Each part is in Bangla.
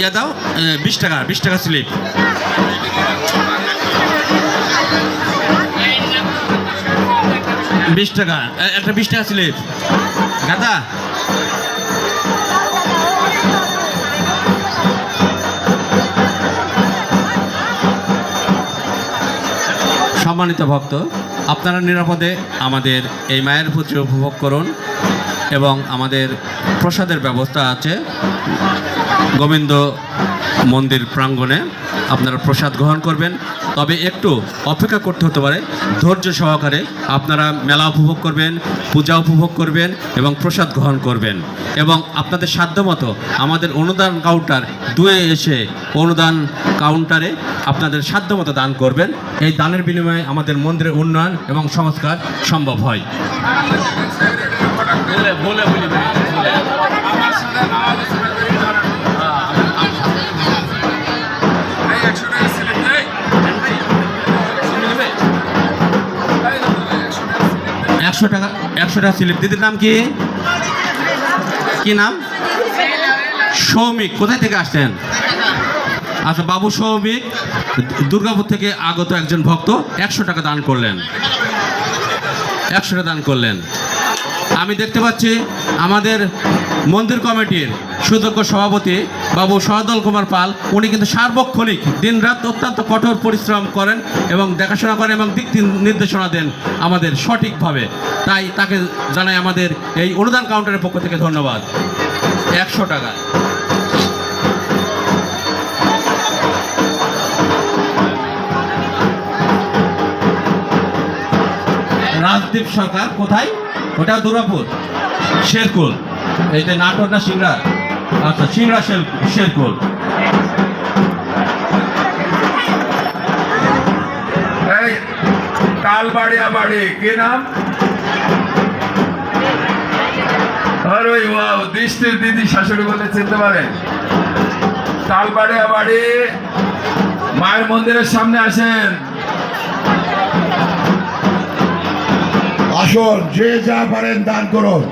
ইয়া দাও বিশ টাকা বিশ টাকা স্লিপ। বিশ টাকা একটা বিশ টাকা স্লিপ। গাদা। সম্মানিত ভক্ত, আপনারা নিরাপদে আমাদের এই মায়ের পুত্র উপভোগ করুন এবং আমাদের প্রসাদের ব্যবস্থা আছে। গোবিন্দ মন্দির প্রাঙ্গণে আপনারা প্রসাদ গ্রহণ করবেন। তবে একটু অপেক্ষা করতে হতে পারে। ধৈর্য সহকারে আপনারা মেলা উপভোগ করবেন, পূজা উপভোগ করবেন এবং প্রসাদ গ্রহণ করবেন। এবং আপনাদের সাধ্যমতো আমাদের অনুদান কাউন্টার দুয়ে এসে অনুদান কাউন্টারে আপনাদের সাধ্যমতো দান করবেন। এই দানের বিনিময়ে আমাদের মন্দিরের উন্নয়ন এবং সংস্কার সম্ভব হয়। বলে বলে একশো টাকা একশো টাকা স্লিপ দিদির নাম কি? কি নাম? সৌমিক। কোথায় থেকে আসছেন? আচ্ছা বাবু সৌমিক, দুর্গাপুর থেকে আগত একজন ভক্ত, একশো টাকা দান করলেন। একশো টাকা দান করলেন। আমি দেখতে পাচ্ছি আমাদের মন্দির কমিটির সুযোগ্য সভাপতি বাবু সহদল কুমার পাল, উনি কিন্তু সার্বক্ষণিক দিনরাত অত্যন্ত কঠোর পরিশ্রম করেন এবং দেখাশোনা করেন এবং দিক নির্দেশনা দেন আমাদের সঠিকভাবে। তাই তাকে জানাই আমাদের এই অনুদান কাউন্টারের পক্ষ থেকে ধন্যবাদ। একশো টাকা। রাজদীপ সরকার কোথায়? ওটা দুর্গাপুর শেরকুল এই যে নাটোর না সিংড়া আচ্ছা সিংড়া শের শেরকুল এই তালবাড়িয়া বাড়ি কি নাম? আরে ওয়াও দৃষ্টির দিদি শাশুড়ি বলে চিনতে পারেন। তালবাড়িয়া বাড়ি মায়ের মন্দিরের সামনে আসেন। আসুন যে যা পারেন দান করুন।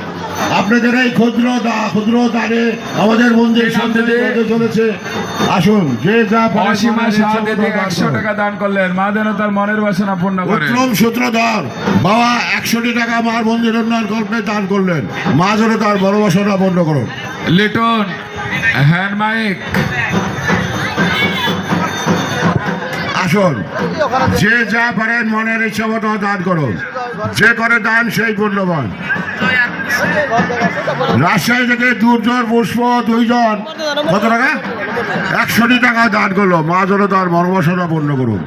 আপনাদের এই ক্ষুদ্র দা ক্ষুদ্র দানে আমাদের মন্দির সামনে চলেছে। আসুন যে যা পারেন অসীমা মতো দান একশো টাকা দান করলেন। মা যেন তার মনের বাসনা পূর্ণ করে উত্তম সূত্রধর বাবা একশোটি টাকা মার মন্দির উন্নয়ন কল্পে দান করলেন। মা যেন তার বড় বাসনা বন্ধ করুন। Liton hand mic. আসুন যে যা পারেন মনের ইচ্ছা মতো দান করুন। যে করে দান সেই পুণ্যবান। রাজশাহী থেকে দুর্জন পুষ্প দুইজন। কত টাকা? একশোটি টাকা দান করল। মা যেন তার মর্মসনা পূর্ণ করুন।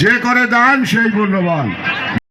যে করে দান, সেই পুণ্যবান